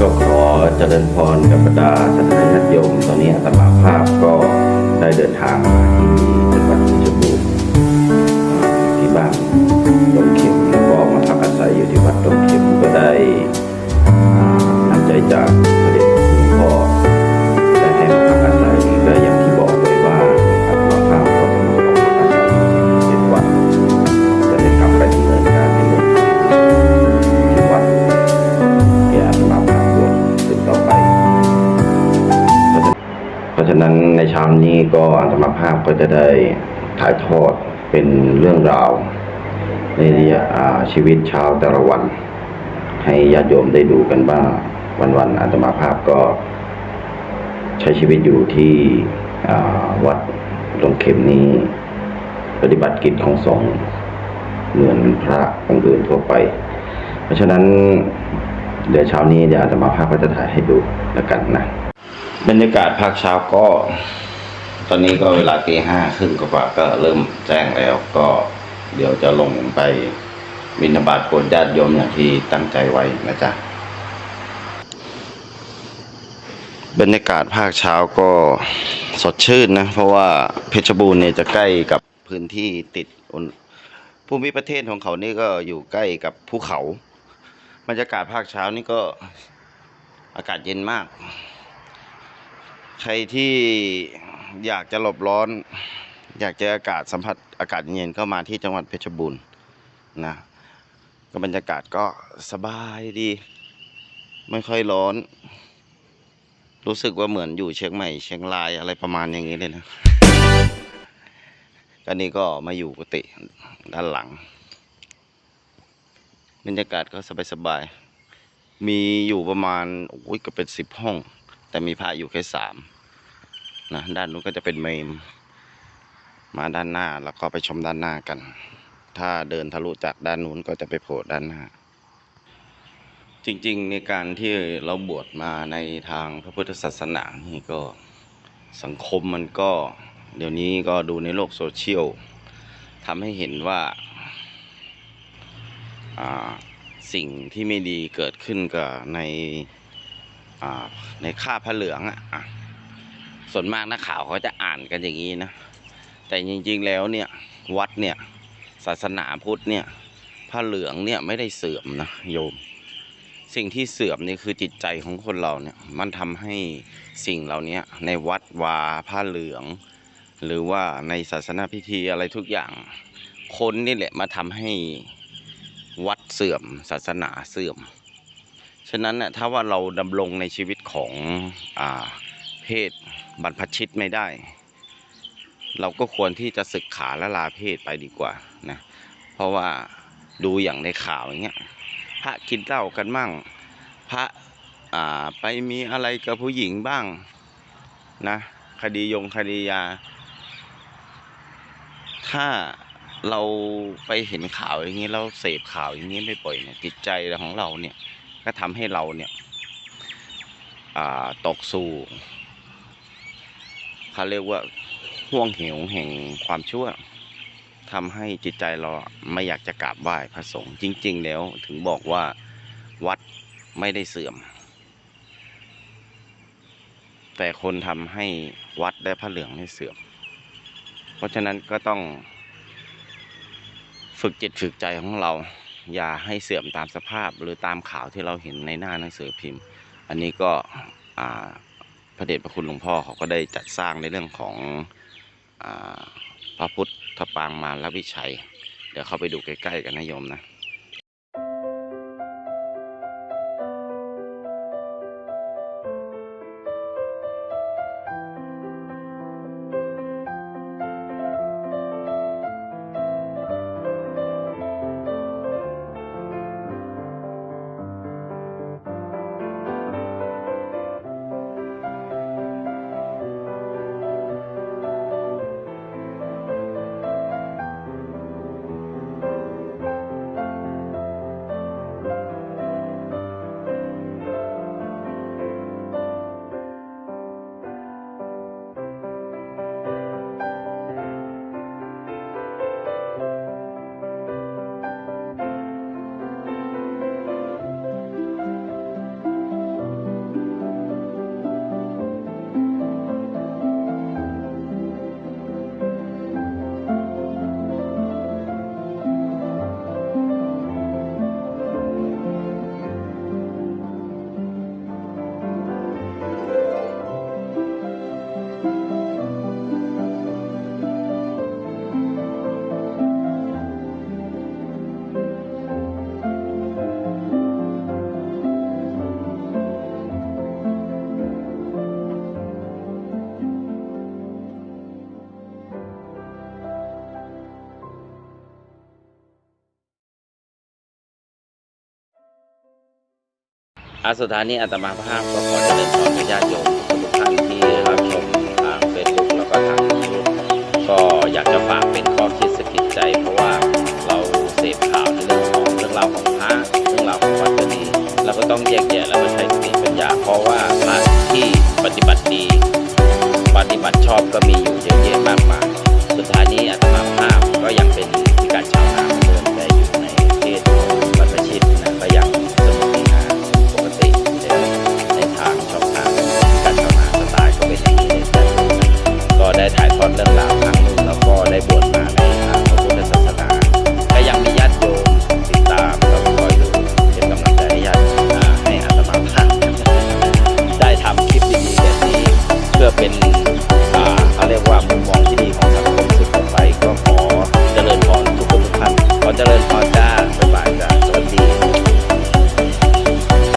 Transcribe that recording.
ก็ขอเจริญพรกับบรรดาสัตยาญาติโยมตอนนี้อัตมาภาพก็ได้เดินทางมาที่ ช้านี้ก็อาตมาภาพก็จะได้ถ่ายทอดเป็นเรื่องราว ในอ่าชีวิตเช้าแต่ละวัน ให้ญาติโยมได้ดูกันว่างวันๆอาตมาภาพก็ใช้ชีวิตอยู่ที่วัดหลวงเข็มนี้ ปฏิบัติกิจของสงฆ์เหมือนพระองค์อื่นทั่วไป เพราะฉะนั้นเดี๋ยวเช้านี้เดี๋ยวอาตมาภาพก็จะถ่ายให้ดูแล้วกันนะบรรยากาศภาคเช้าก็ ตอนนี้ก็เวลาตีห้าครึ่งกว่าก็เริ่มแจ้งแล้ว ก็เดี๋ยวจะลงไปบิณฑบาตโปรดญาติโยมอย่างที่ตั้งใจไว้นะจ๊ะ บรรยากาศภาคเช้าก็สดชื่นนะ เพราะว่าเพชรบูรณ์เนี่ยจะใกล้กับพื้นที่ติดภูมิประเทศของเขานี่ก็อยู่ใกล้กับภูเขา บรรยากาศภาคเช้านี่ก็อากาศเย็นมาก ใครที่ อยากจะหลบร้อน อยากจออากาศสัมผัสอากาศเย็นๆก็มาที่จังหวัดเพชรบูรณ์นะก็บรรยากาศก็สบายดี ไม่ค่อยร้อน รู้สึกว่าเหมือนอยู่เชียงใหม่ เชียงรายอะไรประมาณอย่างนี้เลยนะก็นี่ก็มาอยู่กุฏิด้านหลัง บรรยากาศก็สบายๆมีอยู่ประมาณโอ้ยก็เป็นสิบห้อง แต่มีพระอยู่แค่สาม นะด้านนู้นก็จะเป็นเมมมาด้านหน้าแล้วก็ไปชมด้านหน้ากัน ถ้าเดินทะลุจากด้านนู้นก็จะไปโผล่ด้านหน้า จริงๆ ในการที่เราบวชมาในทางพระพุทธศาสนานี่ก็สังคมมันก็ เดี๋ยวนี้ก็ดูในโลกโซเชียลทำให้เห็นว่าสิ่งที่ไม่ดีเกิดขึ้นกับในในค่าพระเหลืองอะ่ะ ส่วนมากนักข่าวเขาจะอ่านกันอย่างนี้นะ แต่จริงๆแล้วเนี่ยวัดเนี่ยศาสนาพุทธเนี่ยผ้าเหลืองเนี่ยไม่ได้เสื่อมนะโยม สิ่งที่เสื่อมนี่คือจิตใจของคนเราเนี่ยมันทำให้สิ่งเหล่านี้ในวัดวาผ้าเหลือง หรือว่าในศาสนาพิธีอะไรทุกอย่างคนนี่แหละมาทำให้วัดเสื่อม ศาสนาเสื่อม ฉะนั้นน่ะถ้าว่าเราดำรงในชีวิตของอ่า เพศบรรพชิตไม่ได้ เราก็ควรที่จะศึกขาและลาเพศไปดีกว่านะเพราะว่าดูอย่างในข่าวอย่างเงี้ยพระกินเหล้ากันมั่ง พระอ่าไปมีอะไรกับผู้หญิงบ้างนะคดียงคดียา ถ้าเราไปเห็นข่าวอย่างนี้เราเสพข่าวอย่างนี้ไม่บ่อยเนี่ยจิตใจของเราเนี่ยก็ทำให้เราเนี่ยอ่าตกสู่ เขาเรียกว่าห่วงเหวแห่งความชั่วทำให้จิตใจเราไม่อยากจะกราบไหว้พระสงฆ์จริง ๆ แล้วถึงบอกว่าวัดไม่ได้เสื่อม แต่คนทำให้วัดและพระเหลืองได้เสื่อม เพราะฉะนั้นก็ต้อง ฝึกจิตฝึกใจของเรา อย่าให้เสื่อมตามสภาพ หรือตามข่าวที่เราเห็นในหน้าหนังสือพิมพ์ อันนี้ก็อ่า พระเดชพระคุณหลวงพ่อเขาก็ได้จัดสร้างในเรื่องของอพระพุทธปางมารวิชัย เดี๋ยวเข้าไปดูใกล้ๆกันนะโยมนะ อาสุดท้ายนี้อาตมาภาพก็ขอเจริญพรกับญาติโยมทุกท่านที่รับชมทางเฟซบุ๊กแล้วก็ทางยูทูบก็อยากจะฝากเป็นข้อคิดสะกิดใจ เพราะว่าเราเสพข่าวในเรื่องของเรื่องราวของพระเรื่องราวของวัดก็ดีเราก็ต้องแยกแยะแล้วก็ใช้สติปัญญา เพราะว่าพระที่ปฏิบัติดี ปฏิบัติชอบก็มี